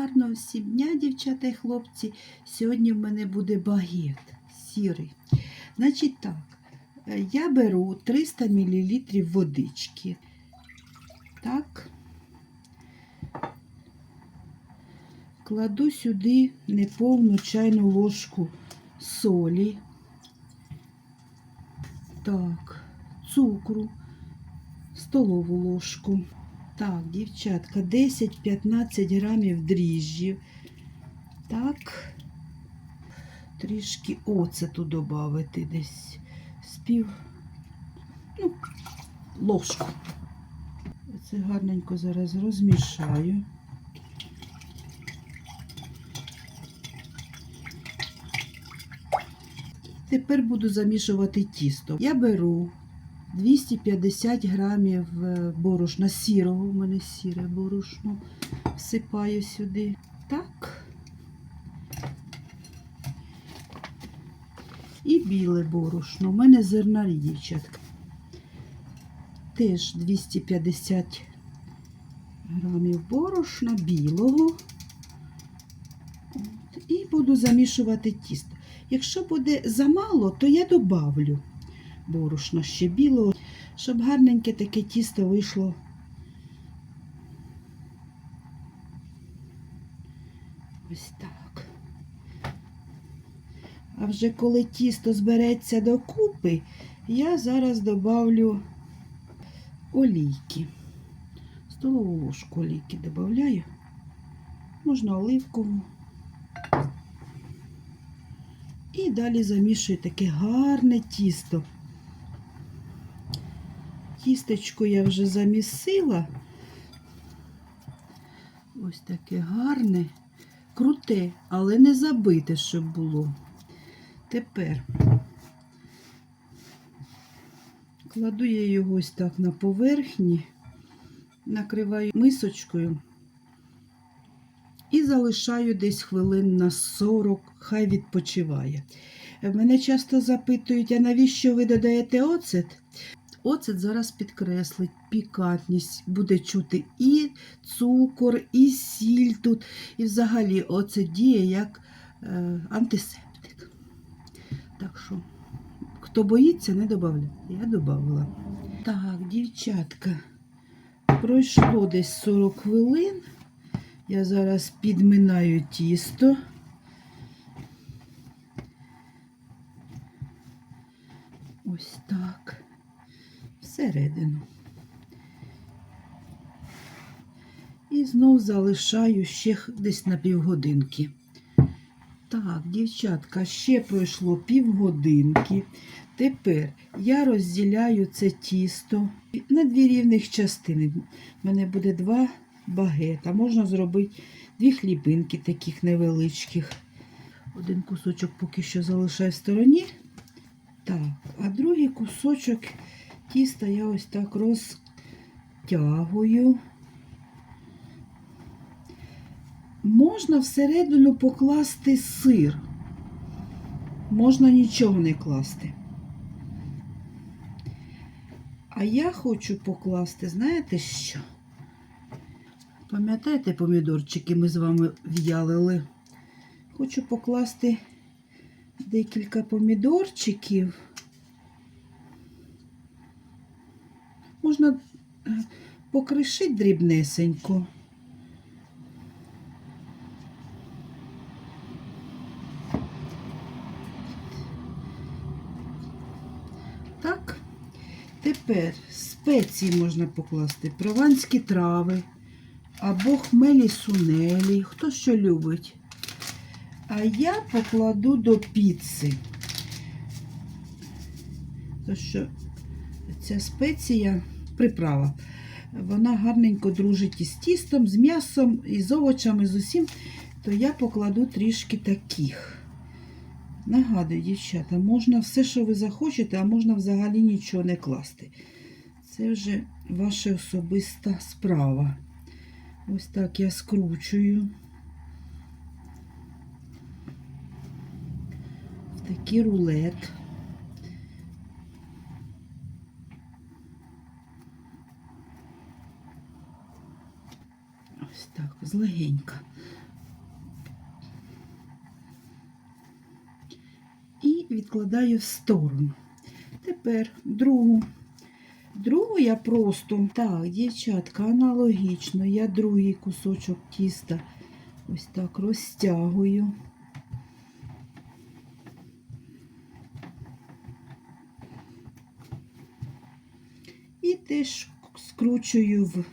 Гарного всім дня, дівчата і хлопці. Сьогодні в мене буде багет сірий. Значить так, е, я беру 300 мл водички. Так. Кладу сюди неповну чайну ложку солі. Так, цукру, столову ложку. Так, дівчатка, 10-15 грамів дріжджів. Так. Трішки оцету додати десь з пів, ну, ложку. Це гарненько зараз розмішаю. Тепер буду замішувати тісто. Я беру 250 грамів е, борошна сірого, у мене сіре борошно, всипаю сюди. Так. І біле борошно. У мене зернарі, дівчатка. Теж 250 грамів борошна білого. От. І буду замішувати тісто. Якщо буде замало, то я добавлю борошна ще білого, щоб гарненьке таке тісто вийшло. Ось так. А вже коли тісто збереться докупи, я зараз добавлю олійки. Столову ложку олійки додаю. Можна оливкову. І далі замішую таке гарне тісто. Тістечко я вже замісила. Ось таке гарне, круте, але не забите, щоб було. Тепер кладу я його ось так на поверхні, накриваю мисочкою і залишаю десь хвилин на 40, хай відпочиває. Мене часто запитують, а навіщо ви додаєте оцет? Оцет зараз підкреслить пікантність, буде чути і цукор, і сіль тут. І взагалі оцет діє як е, антисептик. Так що, хто боїться, не додавляє. Я додавала. Так, дівчатка, пройшло десь 40 хвилин. Я зараз підминаю тісто. Ось так. Всередину. І знов залишаю ще десь на півгодинки. Так, дівчатка, ще пройшло півгодинки. Тепер я розділяю це тісто на дві рівних частини. У мене буде два багета. Можна зробити дві хлібинки таких невеличких. Один кусочок поки що залишаю в стороні. Так, а другий кусочок тіста я ось так розтягую. Можна всередину покласти сир. Можна нічого не класти. А я хочу покласти, знаєте що? Пам'ятаєте помідорчики ми з вами в'ялили? Хочу покласти декілька помідорчиків. Можна покришити дрібнесенько. Так, тепер спеції можна покласти, прованські трави або хмелі сунелі, хто що любить. А я покладу до піци. То що ця спеція, приправа, вона гарненько дружить із тістом, з м'ясом, із овочами, з усім, то я покладу трішки таких. Нагадую, дівчата, можна все, що ви захочете, а можна взагалі нічого не класти. Це вже ваша особиста справа. Ось так я скручую. В такий рулет. так, злегенька. І відкладаю в сторону. Тепер другу. Другу я просто, так, дівчатка, аналогічно, я другий кусочок тіста ось так розтягую. І теж скручую в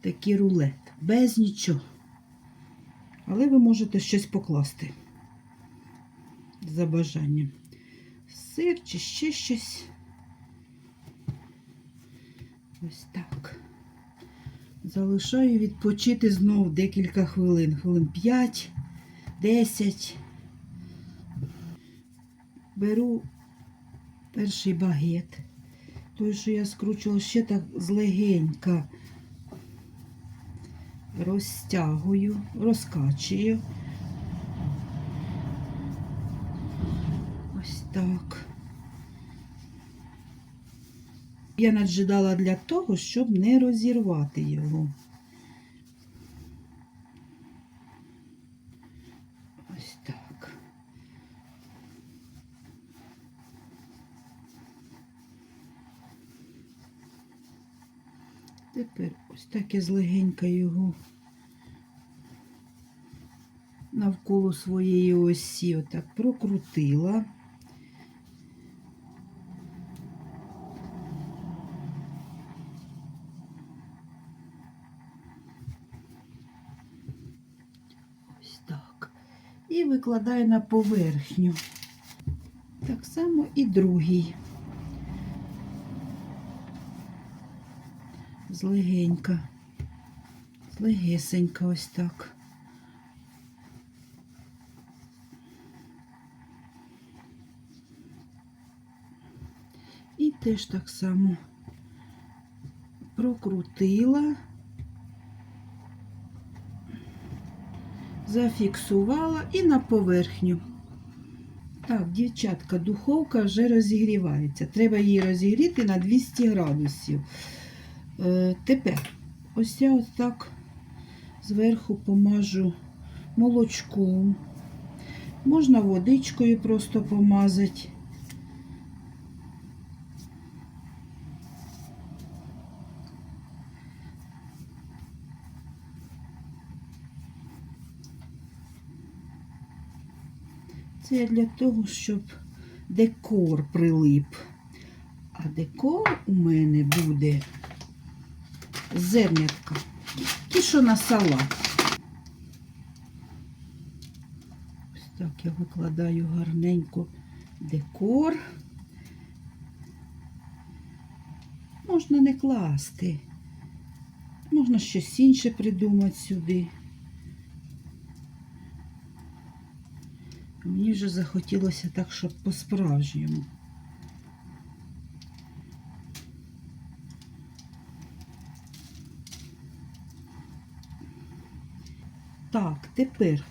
такий рулет, без нічого. Але ви можете щось покласти за бажанням. Сир чи ще щось. Ось так. Залишаю відпочити знов декілька хвилин. Хвилин 5, 10. Беру перший багет. Той, що я скручувала ще так злегенька. Розтягую, розкачую. Ось так. Я наджидала для того, щоб не розірвати його. Ось так. Тепер ось так я злегенька його навколо своєї осі отак прокрутила. Ось так. І викладаю на поверхню. Так само і другий. Злегенька. Злегесенька ось так. І теж так само прокрутила, зафіксувала і на поверхню. Так, дівчатка, духовка вже розігрівається. Треба її розігріти на 200 градусів. Е, тепер ось я ось так зверху помажу молочком. Можна водичкою просто помазати. Це для того, щоб декор прилип. А декор у мене буде зернятка. Ті, що на салат. Ось так я викладаю гарненько декор. Можна не класти. Можна щось інше придумати сюди. Мені вже захотілося так, щоб по-справжньому. Так, тепер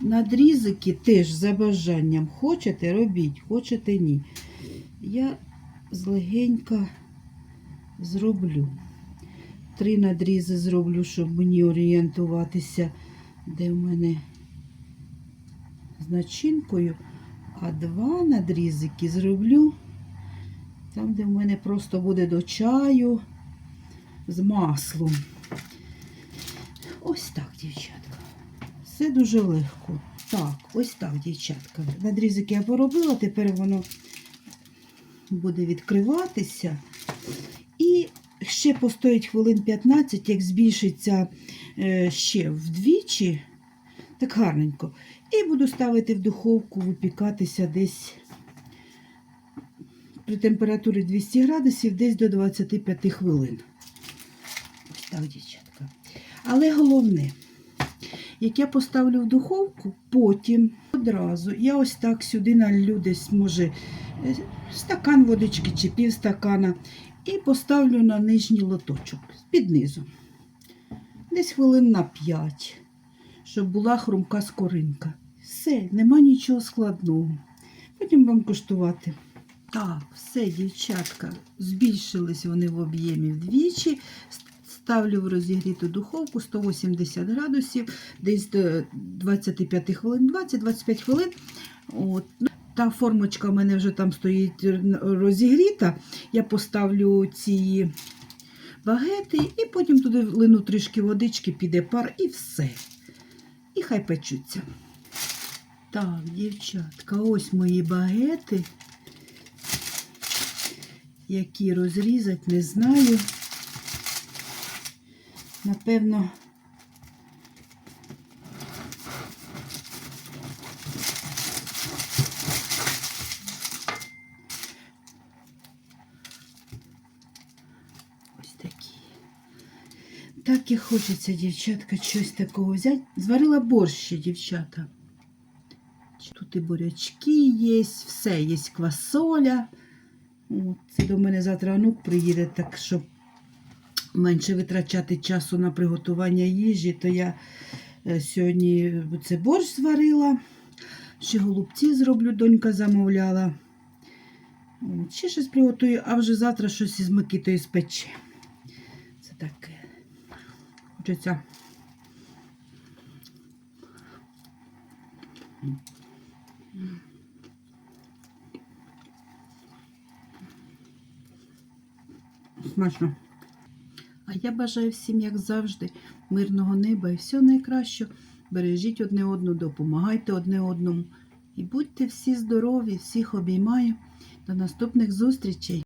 надрізики теж за бажанням. Хочете, робіть, хочете ні. Я злегенька зроблю. Три надрізи зроблю, щоб мені орієнтуватися, де в мене з начинкою, а два надрізики зроблю там, де в мене просто буде до чаю з маслом. Ось так, дівчатка. Все дуже легко. Так, ось так, дівчатка. Надрізики я поробила, тепер воно буде відкриватися. І ще постоїть хвилин 15, як збільшиться е, ще вдвічі, так гарненько. І буду ставити в духовку, випікатися десь при температурі 200 градусів, десь до 25 хвилин. Ось так, дівчатка. Але головне, як я поставлю в духовку, потім одразу я ось так сюди налью десь, може, е, стакан водички чи пів стакана, і поставлю на нижній лоточок під низу. Десь хвилин на 5, щоб була хрумка скоринка. Все, нема нічого складного. Потім будемо куштувати. Так, все, дівчатка, збільшились вони в об'ємі вдвічі. Ставлю в розігріту духовку 180 градусів, десь до 25 хвилин, 20-25 хвилин. От. Та формочка в мене вже там стоїть розігріта. Я поставлю ці багети і потім туди лину трішки водички, піде пар і все. І хай печуться. Так, дівчатка, ось мої багети. Які розрізати, не знаю. Напевно, ось такі. Так і хочеться, дівчатка, щось такого взяти. Зварила борщ дівчата. Тут і бурячки є, все, є квасоля. Це до мене завтра онук приїде, так щоб менше витрачати часу на приготування їжі, то я е, сьогодні це борщ зварила. Ще голубці зроблю, донька замовляла. Ще щось приготую, а вже завтра щось із Микитою спече. Це таке. Хочеться. Смачно. А я бажаю всім, як завжди, мирного неба і всього найкращого. Бережіть одне одну, допомагайте одне одному. І будьте всі здорові, всіх обіймаю. До наступних зустрічей!